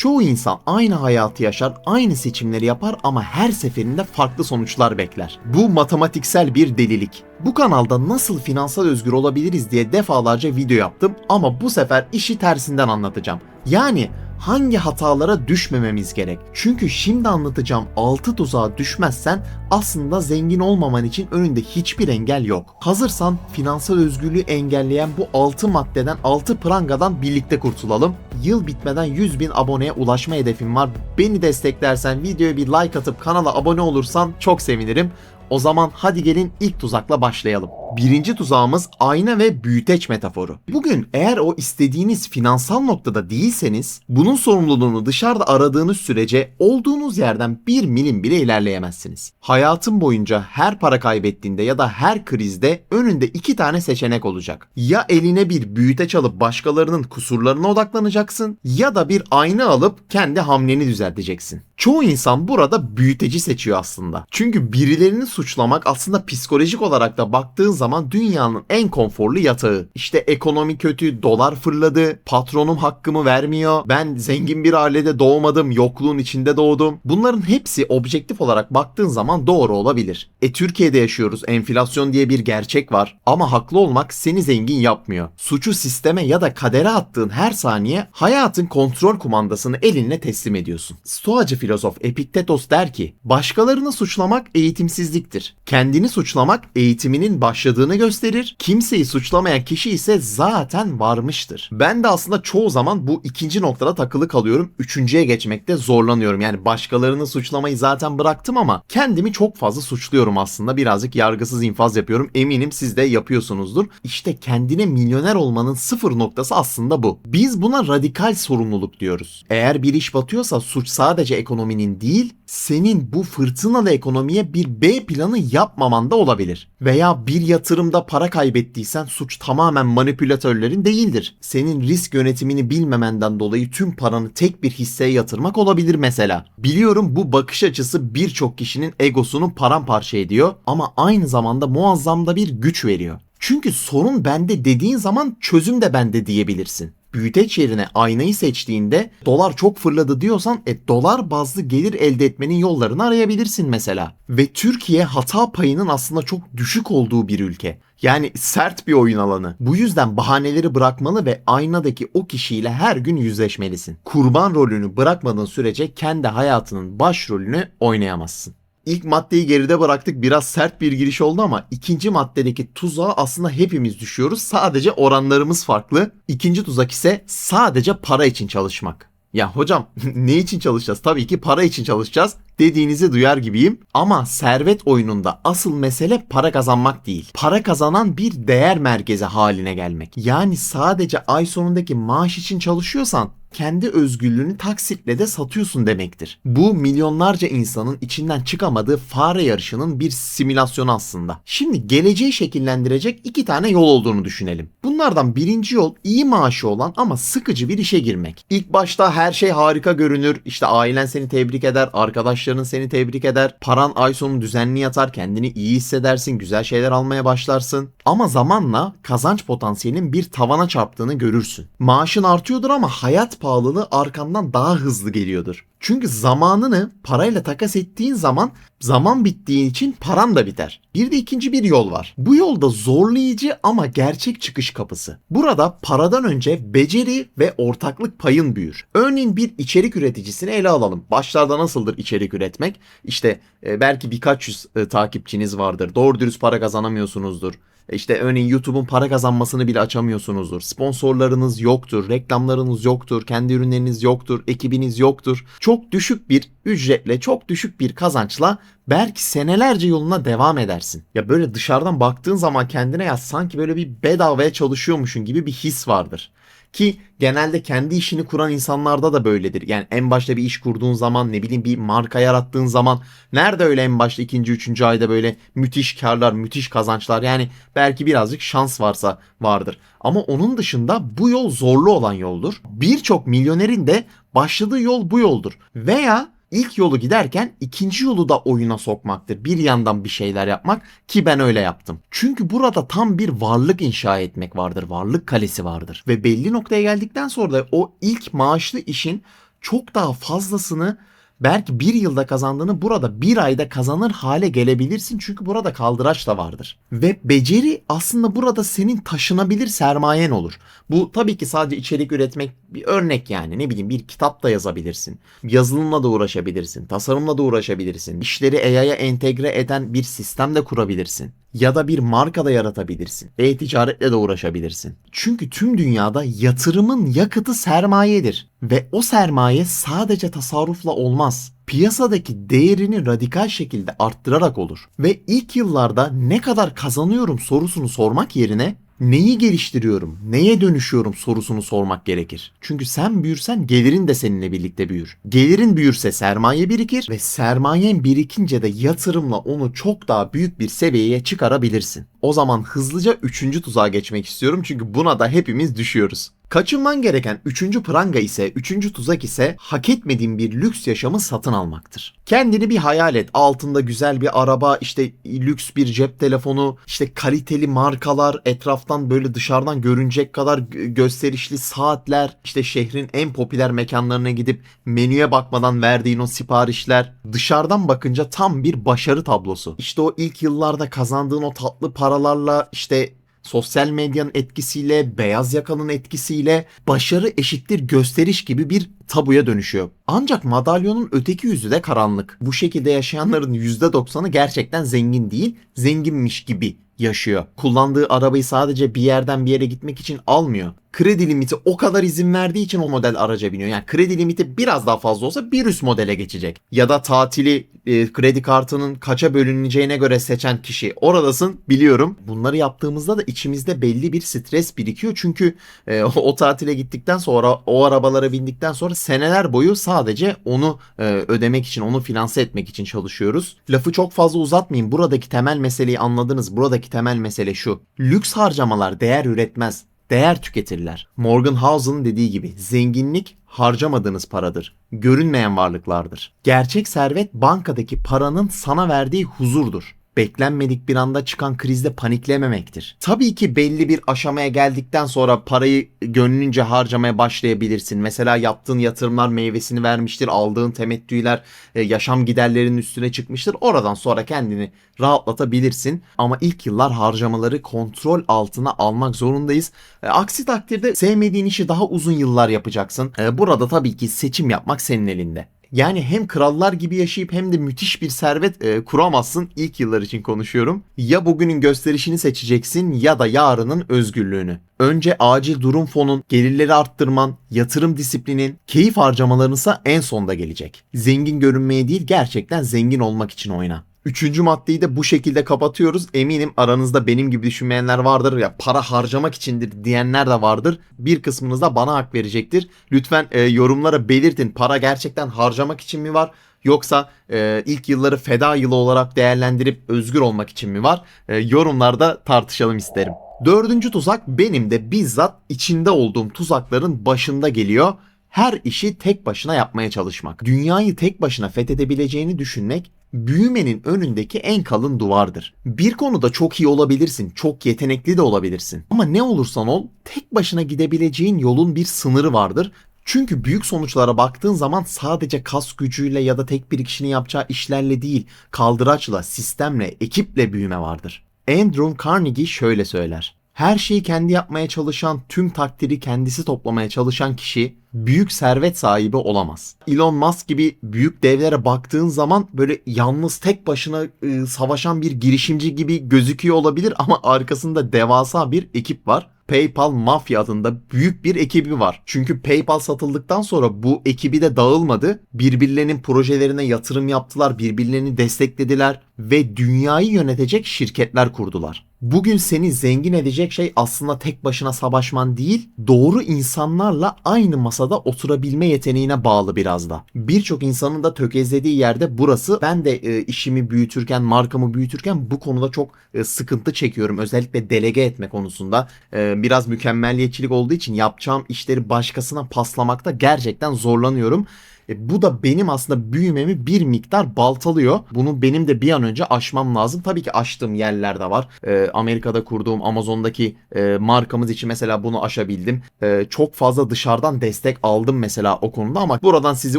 Çoğu insan aynı hayatı yaşar, aynı seçimleri yapar ama her seferinde farklı sonuçlar bekler. Bu matematiksel bir delilik. Bu kanalda nasıl finansal özgür olabiliriz diye defalarca video yaptım ama bu sefer işi tersinden anlatacağım. Yani hangi hatalara düşmememiz gerek? Çünkü şimdi anlatacağım 6 tuzağa düşmezsen aslında zengin olmaman için önünde hiçbir engel yok. Hazırsan finansal özgürlüğü engelleyen bu 6 maddeden 6 prangadan birlikte kurtulalım. Yıl bitmeden 100 bin aboneye ulaşma hedefim var. Beni desteklersen videoya bir like atıp kanala abone olursan çok sevinirim. O zaman hadi gelin ilk tuzakla başlayalım. Birinci tuzağımız ayna ve büyüteç metaforu. Bugün eğer o istediğiniz finansal noktada değilseniz bunun sorumluluğunu dışarıda aradığınız sürece olduğunuz yerden bir milim bile ilerleyemezsiniz. Hayatın boyunca her para kaybettiğinde ya da her krizde önünde iki tane seçenek olacak. Ya eline bir büyüteç alıp başkalarının kusurlarına odaklanacaksın ya da bir ayna alıp kendi hamleni düzelteceksin. Çoğu insan burada büyüteci seçiyor aslında. Çünkü birilerini suçlamak aslında psikolojik olarak da baktığın zaman dünyanın en konforlu yatağı. İşte ekonomi kötü, dolar fırladı, patronum hakkımı vermiyor, ben zengin bir ailede doğmadım, yokluğun içinde doğdum. Bunların hepsi objektif olarak baktığın zaman doğru olabilir. E Türkiye'de yaşıyoruz, enflasyon diye bir gerçek var ama haklı olmak seni zengin yapmıyor. Suçu sisteme ya da kadere attığın her saniye hayatın kontrol kumandasını elinle teslim ediyorsun. Stoacı filozof Epiktetos der ki, başkalarını suçlamak eğitimsizliktir. Kendini suçlamak eğitiminin başladığını gösterir. Kimseyi suçlamayan kişi ise zaten varmıştır. Ben de aslında çoğu zaman bu ikinci noktada takılı kalıyorum. Üçüncüye geçmekte zorlanıyorum. Yani başkalarını suçlamayı zaten bıraktım ama kendimi çok fazla suçluyorum aslında. Birazcık yargısız infaz yapıyorum. Eminim siz de yapıyorsunuzdur. İşte kendine milyoner olmanın sıfır noktası aslında bu. Biz buna radikal sorumluluk diyoruz. Eğer bir iş batıyorsa suç sadece ekonominin değil, senin bu fırtınalı ekonomiye bir B planı yapmaman da olabilir. Veya bir yatırımda para kaybettiysen suç tamamen manipülatörlerin değildir. Senin risk yönetimini bilmemenden dolayı tüm paranı tek bir hisseye yatırmak olabilir mesela. Biliyorum bu bakış açısı birçok kişinin egosunu paramparça ediyor ama aynı zamanda muazzam da bir güç veriyor. Çünkü sorun bende dediğin zaman çözüm de bende diyebilirsin büyüteç yerine aynayı seçtiğinde dolar çok fırladı diyorsan e dolar bazlı gelir elde etmenin yollarını arayabilirsin mesela. Ve Türkiye hata payının aslında çok düşük olduğu bir ülke. Yani sert bir oyun alanı. Bu yüzden bahaneleri bırakmalı ve aynadaki o kişiyle her gün yüzleşmelisin. Kurban rolünü bırakmadığın sürece kendi hayatının başrolünü oynayamazsın. İlk maddeyi geride bıraktık. Biraz sert bir giriş oldu ama ikinci maddedeki tuzağa aslında hepimiz düşüyoruz. Sadece oranlarımız farklı. İkinci tuzak ise sadece para için çalışmak. Ya hocam ne için çalışacağız? Tabii ki para için çalışacağız dediğinizi duyar gibiyim. Ama servet oyununda asıl mesele para kazanmak değil. Para kazanan bir değer merkezi haline gelmek. Yani sadece ay sonundaki maaş için çalışıyorsan kendi özgürlüğünü taksitle de satıyorsun demektir. Bu milyonlarca insanın içinden çıkamadığı fare yarışının bir simülasyonu aslında. Şimdi geleceği şekillendirecek iki tane yol olduğunu düşünelim. Bunlardan birinci yol iyi maaşı olan ama sıkıcı bir işe girmek. İlk başta her şey harika görünür. İşte ailen seni tebrik eder, arkadaşların seni tebrik eder. Paran ay sonu düzenli yatar, kendini iyi hissedersin, güzel şeyler almaya başlarsın. Ama zamanla kazanç potansiyelinin bir tavana çarptığını görürsün. Maaşın artıyordur ama hayat pahalılığı arkandan daha hızlı geliyordur. Çünkü zamanını parayla takas ettiğin zaman zaman bittiği için paran da biter. Bir de ikinci bir yol var. Bu yolda zorlayıcı ama gerçek çıkış kapısı. Burada paradan önce beceri ve ortaklık payın büyür. Örneğin bir içerik üreticisini ele alalım. Başlarda nasıldır içerik üretmek? İşte e, belki birkaç yüz e, takipçiniz vardır. Doğru dürüst para kazanamıyorsunuzdur. İşte örneğin YouTube'un para kazanmasını bile açamıyorsunuzdur. Sponsorlarınız yoktur, reklamlarınız yoktur, kendi ürünleriniz yoktur, ekibiniz yoktur. Çok düşük bir ücretle, çok düşük bir kazançla belki senelerce yoluna devam edersin. Ya böyle dışarıdan baktığın zaman kendine ya sanki böyle bir bedavaya çalışıyormuşsun gibi bir his vardır. Ki genelde kendi işini kuran insanlarda da böyledir. Yani en başta bir iş kurduğun zaman ne bileyim bir marka yarattığın zaman nerede öyle en başta ikinci üçüncü ayda böyle müthiş karlar müthiş kazançlar yani belki birazcık şans varsa vardır. Ama onun dışında bu yol zorlu olan yoldur. Birçok milyonerin de başladığı yol bu yoldur. Veya İlk yolu giderken ikinci yolu da oyuna sokmaktır. Bir yandan bir şeyler yapmak ki ben öyle yaptım. Çünkü burada tam bir varlık inşa etmek vardır. Varlık kalesi vardır. Ve belli noktaya geldikten sonra da o ilk maaşlı işin çok daha fazlasını belki bir yılda kazandığını burada bir ayda kazanır hale gelebilirsin. Çünkü burada kaldıraç da vardır. Ve beceri aslında burada senin taşınabilir sermayen olur. Bu tabii ki sadece içerik üretmek bir örnek yani. Ne bileyim bir kitap da yazabilirsin. Yazılımla da uğraşabilirsin. Tasarımla da uğraşabilirsin. İşleri AI'ya entegre eden bir sistem de kurabilirsin. Ya da bir marka da yaratabilirsin. E-ticaretle de uğraşabilirsin. Çünkü tüm dünyada yatırımın yakıtı sermayedir. Ve o sermaye sadece tasarrufla olmaz piyasadaki değerini radikal şekilde arttırarak olur. Ve ilk yıllarda ne kadar kazanıyorum sorusunu sormak yerine neyi geliştiriyorum, neye dönüşüyorum sorusunu sormak gerekir. Çünkü sen büyürsen gelirin de seninle birlikte büyür. Gelirin büyürse sermaye birikir ve sermayen birikince de yatırımla onu çok daha büyük bir seviyeye çıkarabilirsin. O zaman hızlıca üçüncü tuzağa geçmek istiyorum çünkü buna da hepimiz düşüyoruz. Kaçınman gereken üçüncü pranga ise, üçüncü tuzak ise hak etmediğin bir lüks yaşamı satın almaktır. Kendini bir hayal et. Altında güzel bir araba, işte lüks bir cep telefonu, işte kaliteli markalar, etraftan böyle dışarıdan görünecek kadar gösterişli saatler, işte şehrin en popüler mekanlarına gidip menüye bakmadan verdiğin o siparişler. Dışarıdan bakınca tam bir başarı tablosu. İşte o ilk yıllarda kazandığın o tatlı paralarla işte sosyal medyanın etkisiyle, beyaz yakanın etkisiyle başarı eşittir gösteriş gibi bir tabuya dönüşüyor. Ancak madalyonun öteki yüzü de karanlık. Bu şekilde yaşayanların %90'ı gerçekten zengin değil, zenginmiş gibi yaşıyor. Kullandığı arabayı sadece bir yerden bir yere gitmek için almıyor. Kredi limiti o kadar izin verdiği için o model araca biniyor. Yani kredi limiti biraz daha fazla olsa bir üst modele geçecek. Ya da tatili e, kredi kartının kaça bölüneceğine göre seçen kişi oradasın biliyorum. Bunları yaptığımızda da içimizde belli bir stres birikiyor. Çünkü e, o tatile gittikten sonra o arabalara bindikten sonra seneler boyu sadece onu e, ödemek için, onu finanse etmek için çalışıyoruz. Lafı çok fazla uzatmayayım. Buradaki temel meseleyi anladınız. Buradaki temel mesele şu. Lüks harcamalar değer üretmez değer tüketirler. Morgan Housel'ın dediği gibi zenginlik harcamadığınız paradır. Görünmeyen varlıklardır. Gerçek servet bankadaki paranın sana verdiği huzurdur beklenmedik bir anda çıkan krizde paniklememektir. Tabii ki belli bir aşamaya geldikten sonra parayı gönlünce harcamaya başlayabilirsin. Mesela yaptığın yatırımlar meyvesini vermiştir, aldığın temettüler e, yaşam giderlerinin üstüne çıkmıştır. Oradan sonra kendini rahatlatabilirsin. Ama ilk yıllar harcamaları kontrol altına almak zorundayız. E, aksi takdirde sevmediğin işi daha uzun yıllar yapacaksın. E, burada tabii ki seçim yapmak senin elinde. Yani hem krallar gibi yaşayıp hem de müthiş bir servet e, kuramazsın. İlk yıllar için konuşuyorum. Ya bugünün gösterişini seçeceksin ya da yarının özgürlüğünü. Önce acil durum fonun, gelirleri arttırman, yatırım disiplinin, keyif harcamalarınsa en sonda gelecek. Zengin görünmeye değil gerçekten zengin olmak için oyna. Üçüncü maddeyi de bu şekilde kapatıyoruz. Eminim aranızda benim gibi düşünmeyenler vardır ya para harcamak içindir diyenler de vardır. Bir kısmınız da bana hak verecektir. Lütfen e, yorumlara belirtin. Para gerçekten harcamak için mi var? Yoksa e, ilk yılları feda yılı olarak değerlendirip özgür olmak için mi var? E, yorumlarda tartışalım isterim. Dördüncü tuzak benim de bizzat içinde olduğum tuzakların başında geliyor her işi tek başına yapmaya çalışmak. Dünyayı tek başına fethedebileceğini düşünmek büyümenin önündeki en kalın duvardır. Bir konuda çok iyi olabilirsin, çok yetenekli de olabilirsin. Ama ne olursan ol, tek başına gidebileceğin yolun bir sınırı vardır çünkü büyük sonuçlara baktığın zaman sadece kas gücüyle ya da tek bir kişinin yapacağı işlerle değil, kaldıraçla, sistemle, ekiple büyüme vardır. Andrew Carnegie şöyle söyler. Her şeyi kendi yapmaya çalışan, tüm takdiri kendisi toplamaya çalışan kişi büyük servet sahibi olamaz. Elon Musk gibi büyük devlere baktığın zaman böyle yalnız tek başına e, savaşan bir girişimci gibi gözüküyor olabilir ama arkasında devasa bir ekip var. PayPal Mafya adında büyük bir ekibi var. Çünkü PayPal satıldıktan sonra bu ekibi de dağılmadı. Birbirlerinin projelerine yatırım yaptılar, birbirlerini desteklediler ve dünyayı yönetecek şirketler kurdular. Bugün seni zengin edecek şey aslında tek başına savaşman değil, doğru insanlarla aynı masada oturabilme yeteneğine bağlı biraz da. Birçok insanın da tökezlediği yerde burası. Ben de e, işimi büyütürken, markamı büyütürken bu konuda çok e, sıkıntı çekiyorum. Özellikle delege etme konusunda. E, biraz mükemmelliyetçilik olduğu için yapacağım işleri başkasına paslamakta gerçekten zorlanıyorum. E, bu da benim aslında büyümemi bir miktar baltalıyor. Bunu benim de bir an önce aşmam lazım. Tabii ki aştığım yerler de var. E, Amerika'da kurduğum Amazon'daki e, markamız için mesela bunu aşabildim. E, çok fazla dışarıdan destek aldım mesela o konuda ama buradan sizi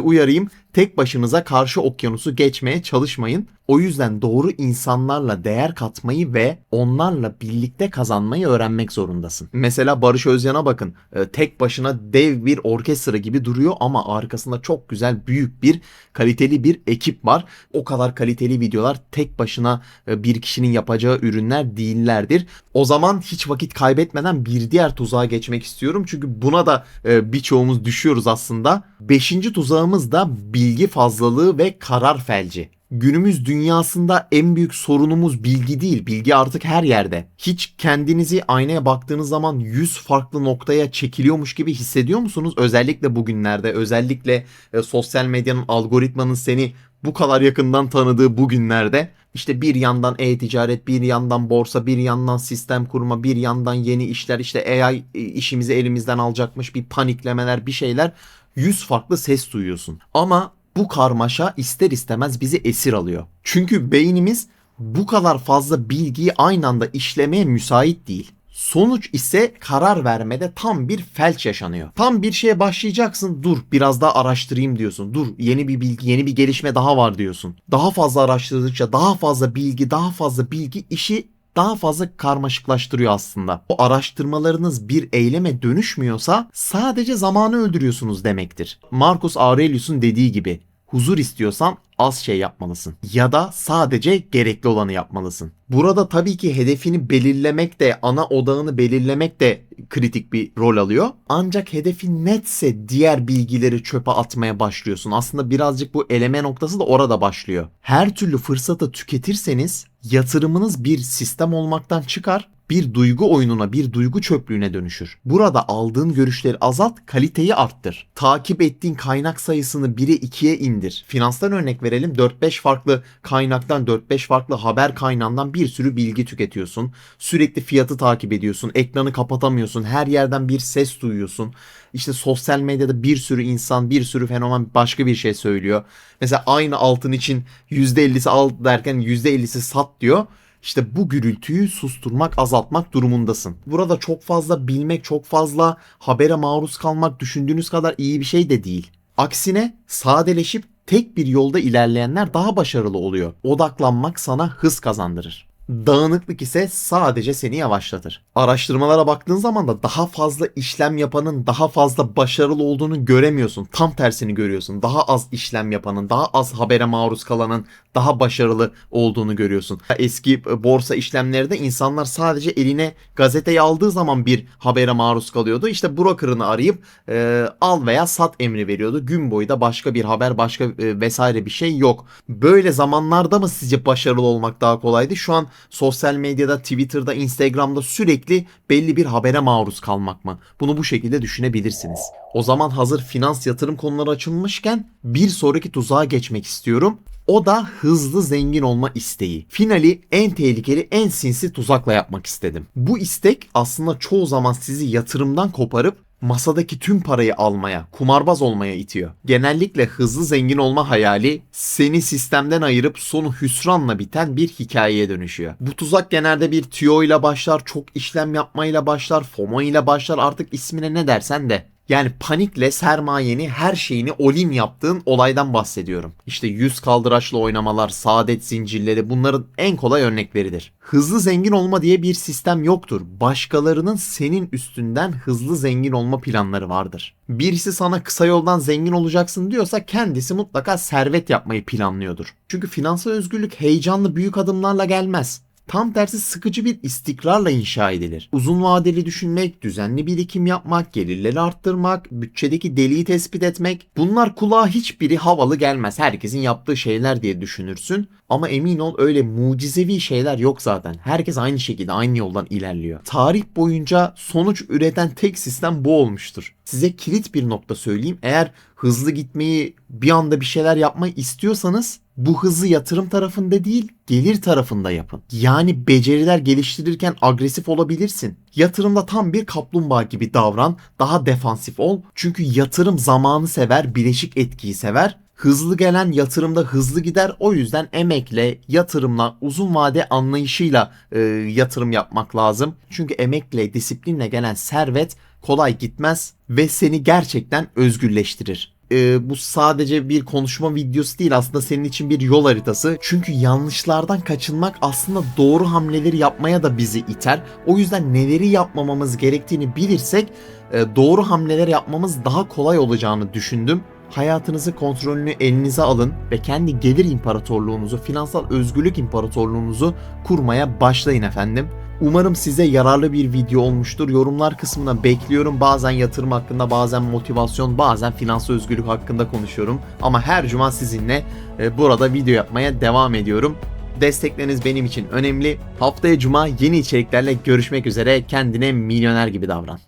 uyarayım. Tek başınıza karşı okyanusu geçmeye çalışmayın. O yüzden doğru insanlarla değer katmayı ve onlarla birlikte kazanmayı öğrenmek zorundasın. Mesela Barış Özyan'a bakın. E, tek başına dev bir orkestra gibi duruyor ama arkasında çok güzel büyük bir kaliteli bir ekip var. O kadar kaliteli videolar tek başına e, bir kişinin yapacağı ürünler değillerdir. O zaman hiç vakit kaybetmeden bir diğer tuzağa geçmek istiyorum. Çünkü buna da e, birçoğumuz düşüyoruz aslında. Beşinci tuzağımız da bilgi fazlalığı ve karar felci günümüz dünyasında en büyük sorunumuz bilgi değil. Bilgi artık her yerde. Hiç kendinizi aynaya baktığınız zaman 100 farklı noktaya çekiliyormuş gibi hissediyor musunuz? Özellikle bugünlerde, özellikle e, sosyal medyanın algoritmanın seni bu kadar yakından tanıdığı bugünlerde işte bir yandan e-ticaret, bir yandan borsa, bir yandan sistem kurma, bir yandan yeni işler, işte AI e, işimizi elimizden alacakmış bir paniklemeler, bir şeyler. 100 farklı ses duyuyorsun. Ama bu karmaşa ister istemez bizi esir alıyor. Çünkü beynimiz bu kadar fazla bilgiyi aynı anda işlemeye müsait değil. Sonuç ise karar vermede tam bir felç yaşanıyor. Tam bir şeye başlayacaksın dur biraz daha araştırayım diyorsun. Dur yeni bir bilgi yeni bir gelişme daha var diyorsun. Daha fazla araştırdıkça daha fazla bilgi daha fazla bilgi işi daha fazla karmaşıklaştırıyor aslında. O araştırmalarınız bir eyleme dönüşmüyorsa sadece zamanı öldürüyorsunuz demektir. Marcus Aurelius'un dediği gibi huzur istiyorsan az şey yapmalısın ya da sadece gerekli olanı yapmalısın. Burada tabii ki hedefini belirlemek de ana odağını belirlemek de kritik bir rol alıyor. Ancak hedefin netse diğer bilgileri çöpe atmaya başlıyorsun. Aslında birazcık bu eleme noktası da orada başlıyor. Her türlü fırsatı tüketirseniz yatırımınız bir sistem olmaktan çıkar bir duygu oyununa, bir duygu çöplüğüne dönüşür. Burada aldığın görüşleri azalt, kaliteyi arttır. Takip ettiğin kaynak sayısını 1'e 2'ye indir. Finanstan örnek verelim. 4-5 farklı kaynaktan, 4-5 farklı haber kaynağından bir sürü bilgi tüketiyorsun. Sürekli fiyatı takip ediyorsun. Ekranı kapatamıyorsun. Her yerden bir ses duyuyorsun. İşte sosyal medyada bir sürü insan, bir sürü fenomen başka bir şey söylüyor. Mesela aynı altın için %50'si al derken %50'si sat diyor işte bu gürültüyü susturmak, azaltmak durumundasın. Burada çok fazla bilmek, çok fazla habere maruz kalmak düşündüğünüz kadar iyi bir şey de değil. Aksine sadeleşip tek bir yolda ilerleyenler daha başarılı oluyor. Odaklanmak sana hız kazandırır. Dağınıklık ise sadece seni yavaşlatır. Araştırmalara baktığın zaman da daha fazla işlem yapanın daha fazla başarılı olduğunu göremiyorsun. Tam tersini görüyorsun. Daha az işlem yapanın, daha az habere maruz kalanın daha başarılı olduğunu görüyorsun. Eski borsa işlemlerinde insanlar sadece eline gazeteyi aldığı zaman bir habere maruz kalıyordu. İşte broker'ını arayıp e, al veya sat emri veriyordu. Gün boyu da başka bir haber, başka e, vesaire bir şey yok. Böyle zamanlarda mı sizce başarılı olmak daha kolaydı? Şu an sosyal medyada, Twitter'da, Instagram'da sürekli belli bir habere maruz kalmak mı? Bunu bu şekilde düşünebilirsiniz. O zaman hazır finans yatırım konuları açılmışken bir sonraki tuzağa geçmek istiyorum. O da hızlı zengin olma isteği. Finali en tehlikeli, en sinsi tuzakla yapmak istedim. Bu istek aslında çoğu zaman sizi yatırımdan koparıp masadaki tüm parayı almaya, kumarbaz olmaya itiyor. Genellikle hızlı zengin olma hayali seni sistemden ayırıp sonu hüsranla biten bir hikayeye dönüşüyor. Bu tuzak genelde bir tüyo ile başlar, çok işlem yapmayla başlar, FOMO ile başlar artık ismine ne dersen de. Yani panikle sermayeni her şeyini olin yaptığın olaydan bahsediyorum. İşte yüz kaldıraçlı oynamalar, saadet zincirleri bunların en kolay örnekleridir. Hızlı zengin olma diye bir sistem yoktur. Başkalarının senin üstünden hızlı zengin olma planları vardır. Birisi sana kısa yoldan zengin olacaksın diyorsa kendisi mutlaka servet yapmayı planlıyordur. Çünkü finansal özgürlük heyecanlı büyük adımlarla gelmez. Tam tersi sıkıcı bir istikrarla inşa edilir. Uzun vadeli düşünmek, düzenli birikim yapmak, gelirleri arttırmak, bütçedeki deliği tespit etmek bunlar kulağa hiçbiri havalı gelmez. Herkesin yaptığı şeyler diye düşünürsün. Ama emin ol öyle mucizevi şeyler yok zaten. Herkes aynı şekilde aynı yoldan ilerliyor. Tarih boyunca sonuç üreten tek sistem bu olmuştur. Size kilit bir nokta söyleyeyim. Eğer hızlı gitmeyi bir anda bir şeyler yapmayı istiyorsanız bu hızı yatırım tarafında değil gelir tarafında yapın. Yani beceriler geliştirirken agresif olabilirsin. Yatırımda tam bir kaplumbağa gibi davran, daha defansif ol. Çünkü yatırım zamanı sever, bileşik etkiyi sever. Hızlı gelen yatırımda hızlı gider. O yüzden emekle, yatırımla, uzun vade anlayışıyla e, yatırım yapmak lazım. Çünkü emekle, disiplinle gelen servet kolay gitmez ve seni gerçekten özgürleştirir e, bu sadece bir konuşma videosu değil aslında senin için bir yol haritası. Çünkü yanlışlardan kaçınmak aslında doğru hamleleri yapmaya da bizi iter. O yüzden neleri yapmamamız gerektiğini bilirsek e, doğru hamleler yapmamız daha kolay olacağını düşündüm. Hayatınızı kontrolünü elinize alın ve kendi gelir imparatorluğunuzu, finansal özgürlük imparatorluğunuzu kurmaya başlayın efendim. Umarım size yararlı bir video olmuştur. Yorumlar kısmına bekliyorum. Bazen yatırım hakkında, bazen motivasyon, bazen finansal özgürlük hakkında konuşuyorum. Ama her cuma sizinle e, burada video yapmaya devam ediyorum. Destekleriniz benim için önemli. Haftaya cuma yeni içeriklerle görüşmek üzere. Kendine milyoner gibi davran.